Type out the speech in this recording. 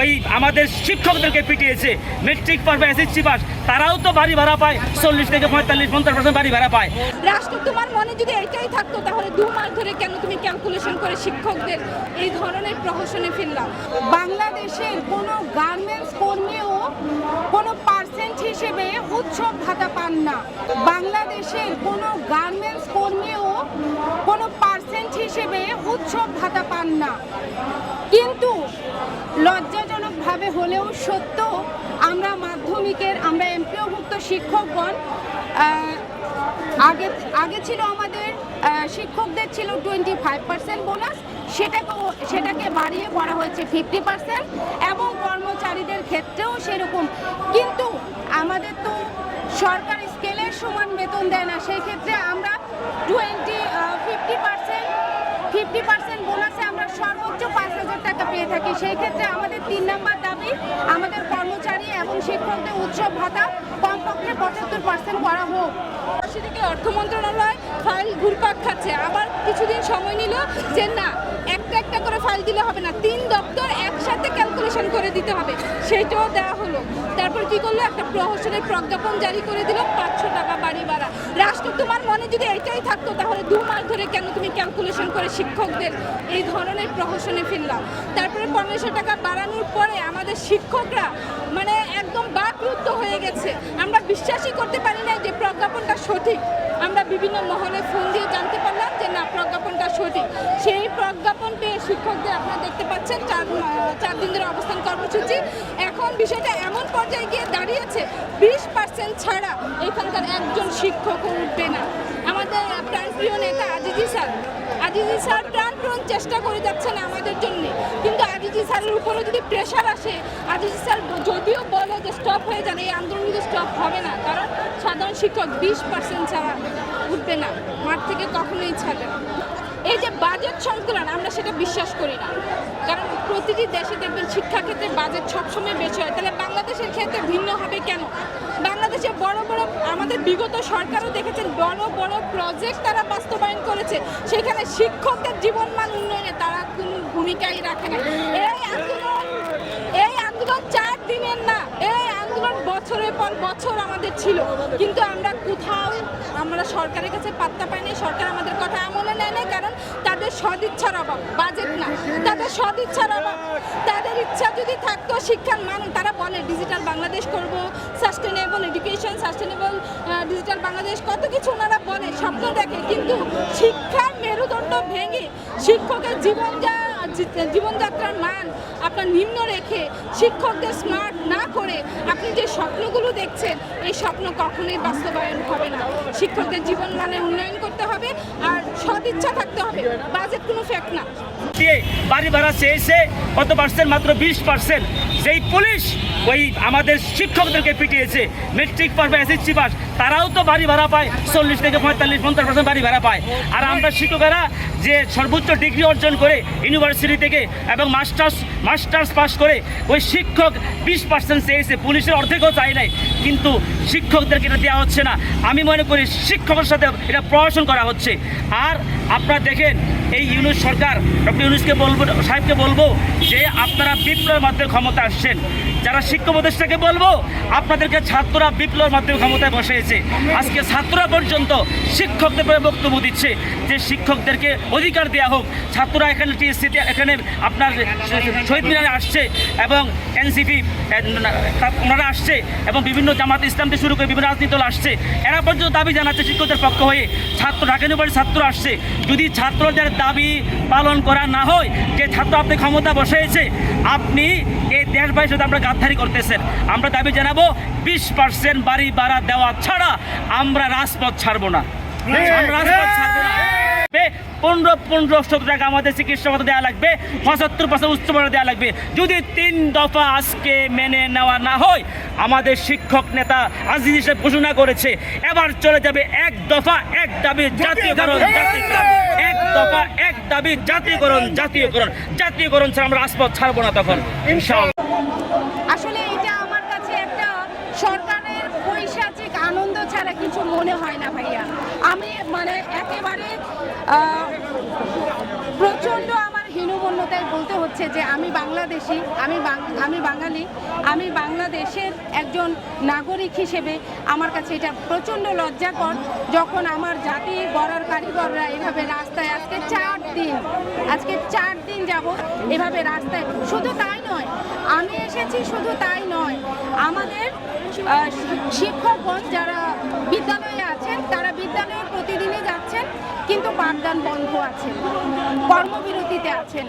ওই আমাদের শিক্ষকদেরকে পিটিয়েছে। মেট্রিক পাস বা এসএসসি পাস তারাও তো বাড়ি ভাড়া পায়। চল্লিশ থেকে পঁয়তাল্লিশ পঞ্চাশ পার্সেন্ট বাড়ি ভাড়া পায়। রাষ্ট্র তোমার মনে যদি এইটাই থাকতো তাহলে দু মাস ধরে কেন তুমি ক্যালকুলেশন করে শিক্ষকদের এই ধরনের প্রহসনে ফিরলাম বাংলাদেশের কোনো গার্মেন্টস কর্মীও কোনো পার্সেন্ট হিসেবে উৎসব ভাতা পান না। বাংলাদেশের কোনো গার্মেন্টস কর্মীও কোনো পার্সেন্ট হিসেবে উৎসব ভাতা পান না। কিন্তু লজ্জাজনকভাবে হলেও সত্য আমরা মাধ্যমিকের, আমরা এমপিওভুক্ত শিক্ষকগণ আগে আগে ছিল আমাদের শিক্ষকদের ছিল টোয়েন্টি ফাইভ পার্সেন্ট বোনাস, সেটাকে সেটাকে বাড়িয়ে করা হয়েছে ফিফটি পার্সেন্ট, এবং কর্মচারীদের ক্ষেত্রেও সেরকম। কিন্তু আমাদের তো সরকার স্কেলের সমান বেতন দেয় না, সেই ক্ষেত্রে আমরা twenty fifty percent fifty percent বোনাসে আমরা সর্বোচ্চ পাঁচ হাজার টাকা পেয়ে থাকি। সেই ক্ষেত্রে আমাদের তিন নম্বর দাবি আমাদের কর্মচারী এবং শিক্ষকদের উৎসব ভাতা কমপক্ষে পঁচাত্তর পার্সেন্ট করা হোক। সেদিকে অর্থ মন্ত্রণালয় ফাইল ঘুরপাক খাচ্ছে। আবার কিছুদিন সময় নিল যে না, একটা একটা করে ফাইল দিলে হবে না, তিন দপ্তর একসাথে ক্যালকুলেশন করে দিতে হবে। সেইটাও দেওয়া হলো। তারপর কি করল? একটা প্রহসনের প্রজ্ঞাপন জারি করে দিল, পাঁচশো টাকা বাড়ি ভাড়া। রাষ্ট্র, তোমার মনে যদি এটাই থাকতো, তাহলে দু মাস ধরে কেন তুমি ক্যালকুলেশন করে শিক্ষকদের এই ধরনের প্রহসনে ফিরলাম তারপরে পনেরোশো টাকা বাড়ানোর পরে আমাদের শিক্ষকরা মানে একদম বাকরুদ্ধ হয়ে গেছে। আমরা বিশ্বাসই করতে পারি না যে প্রজ্ঞাপনটা সঠিক। আমরা বিভিন্ন মহলে ফোন দিয়ে জানতে পারলাম যে না, প্রজ্ঞাপনটা সঠিক। সেই প্রজ্ঞাপন পেয়ে শিক্ষকদের আপনারা দেখতে পাচ্ছেন চার চার দিন ধরে অবস্থান কর্মসূচি। এখন বিষয়টা এমন পর্যায়ে গিয়ে দাঁড়িয়েছে, বিশ পার্সেন্ট ছাড়া এখানকার একজন শিক্ষকও উঠবে না। আমাদের প্রাণপ্রিয় নেতা আজিজি স্যার আজিজি স্যার প্রাণপ্রণ চেষ্টা করে যাচ্ছেন আমাদের জন্য। স্যারের উপরে যদি প্রেশার আসে আজিজি স্যার যদিও বলে যে স্টপ হয়ে যান এই আন্দোলন কিন্তু স্টপ হবে না, কারণ সাধারণ শিক্ষক বিশ পার্সেন্ট ছাড়া উঠবে না, মাঠ থেকে কখনোই ছাড়বে না। এই যে সংকলন আমরা সেটা বিশ্বাস করি না। কারণ প্রতিটি দেশে দেখবেন শিক্ষাক্ষেত্রে বাজেট সবসময় বেশি হয়। তাহলে বাংলাদেশের ক্ষেত্রে ভিন্ন হবে কেন? বাংলাদেশে বড় বড় আমাদের বিগত সরকারও দেখেছেন, বড় বড় প্রজেক্ট তারা বাস্তবায়ন করেছে। সেখানে শিক্ষকদের জীবনমান উন্নয়নে তারা কোনো ভূমিকাই রাখে না। এই আন্দোলন এই আন্দোলন চার দিনের না, এই বছরের পর বছর আমাদের ছিল। কিন্তু আমরা কোথাও আমরা সরকারের কাছে পাত্তা পাইনি, সরকার আমাদের কথা আমলে নেয় নাই, কারণ তাদের সদিচ্ছার অভাব, বাজেট না। তাদের সদিচ্ছার অভাব। তাদের ইচ্ছা যদি থাকতো শিক্ষার মান, তারা বলে ডিজিটাল বাংলাদেশ করব sustainable education sustainable digital Bangladesh কত কিছু ওনারা বলে, স্বপ্ন দেখে। কিন্তু শিক্ষার মেরুদণ্ড ভেঙে শিক্ষকের জীবন জীবনযাত্রার মান আপনার নিম্ন রেখে শিক্ষকদের স্মার্ট না করে আপনি যে স্বপ্নগুলো দেখছেন এই স্বপ্ন কখনোই বাস্তবায়ন হবে না। শিক্ষকদের জীবন মানের উন্নয়ন করতে হবে আর সদিচ্ছা থাকতে হবে। বাজেট কোনো ফ্যাক্ট না। বাড়ি ভাড়া চেয়েছে কত পার্সেন্ট মাত্র বিশ পার্সেন্ট যেই পুলিশ ওই আমাদের শিক্ষকদেরকে পিটিয়েছে। মেট্রিক পাস বা এসএসসি পাস। তারাও তো বাড়ি ভাড়া পায়। চল্লিশ থেকে পঁয়তাল্লিশ পঞ্চাশ পার্সেন্ট বাড়ি ভাড়া পায়। আর আমরা শিক্ষকেরা যে সর্বোচ্চ ডিগ্রি অর্জন করে ইউনিভার্সিটি থেকে এবং মাস্টার্স মাস্টার্স পাস করে ওই শিক্ষক বিশ পার্সেন্ট চেয়েছে। পুলিশের অর্ধেকও চাই নাই, কিন্তু শিক্ষকদেরকে এটা দেওয়া হচ্ছে না। আমি মনে করি শিক্ষকের সাথে এটা প্রশাসন করা হচ্ছে। আর আপনারা দেখেন, এই ইউনুস সরকার, ডক্টর ইউনুসকে বলব, সাহেবকে বলব যে আপনারা বিপ্লবের মাধ্যমে ক্ষমতা আসছেন, যারা শিক্ষা উপদেষ্টাকে বলব, আপনাদেরকে ছাত্ররা বিপ্লবের মাধ্যমে ক্ষমতায় বসেছে আজকে ছাত্ররা পর্যন্ত শিক্ষকদের ব্যাপারে বক্তব্য দিচ্ছে যে শিক্ষকদেরকে অধিকার দেওয়া হোক। ছাত্ররা এখানে টিএসসিতে এখানে আপনার শহীদ মিনারে আসছে এবং এনসিপি ওনারা আসছে এবং বিভিন্ন জামাত ইসলাম থেকে শুরু করে বিভিন্ন রাজনীতি দল আসছে। এরা পর্যন্ত দাবি জানাচ্ছে শিক্ষকদের পক্ষ হয়ে ছাত্র ইউনিভার্সিটির ছাত্র আসছে। যদি ছাত্রদের দাবি পালন করা না হয়, যে ছাত্র আপনি ক্ষমতা বসেছে আপনি এই দেশ দেশবাসীর সাথে আমরা গাদ্দারি করতেছেন, আমরা দাবি জানাব বিশ পার্সেন্ট বাড়ি ভাড়া দেওয়া ছাড়া আমরা রাজপথ ছাড়বো না। রাজপথ ছাড়বো না। পনেরো পনেরোশো টাকা আমাদের চিকিৎসা ভাতা দেওয়া লাগবে পঁচাত্তর পার্সেন্ট উচ্চ ভাড়া দেওয়া লাগবে। যদি তিন দফা আজকে মেনে নেওয়া না হয় আমাদের শিক্ষক নেতা আজিজ হিসেবে ঘোষণা করেছে এবার চলে যাবে এক দফা এক দাবি জাতীয়করণ। এক দফা এক দাবি জাতীয়করণ জাতীয়করণ। জাতীয়করণ ছাড়া আমরা রাজপথ ছাড়বো না তখন ইনশাআল্লাহ। আসলে এটা আমার কাছে একটা সরকারের পৈশাচিক আনন্দ ছাড়া কিছু মনে হয় না ভাইয়া। আমি মানে একেবারে প্রচণ্ড আমার হীনমন্যতায় বলতে হচ্ছে যে আমি বাংলাদেশি, আমি আমি বাঙালি, আমি বাংলাদেশের একজন নাগরিক হিসেবে আমার কাছে এটা প্রচণ্ড লজ্জাকর যখন আমার জাতি গড়ার কারিগররা এভাবে রাস্তায়, আজকে চার দিন, আজকে চার দিন যাব এভাবে রাস্তায়, শুধু তাই নয়, আমি এসেছি শুধু তাই নয়, আমাদের শিক্ষকগণ যারা বিদ্যালয়ে আছেন বিদ্যালয়ে প্রতিদিনই যাচ্ছেন কিন্তু পাঠদান বন্ধ আছে কর্মবিরতিতে আছেন।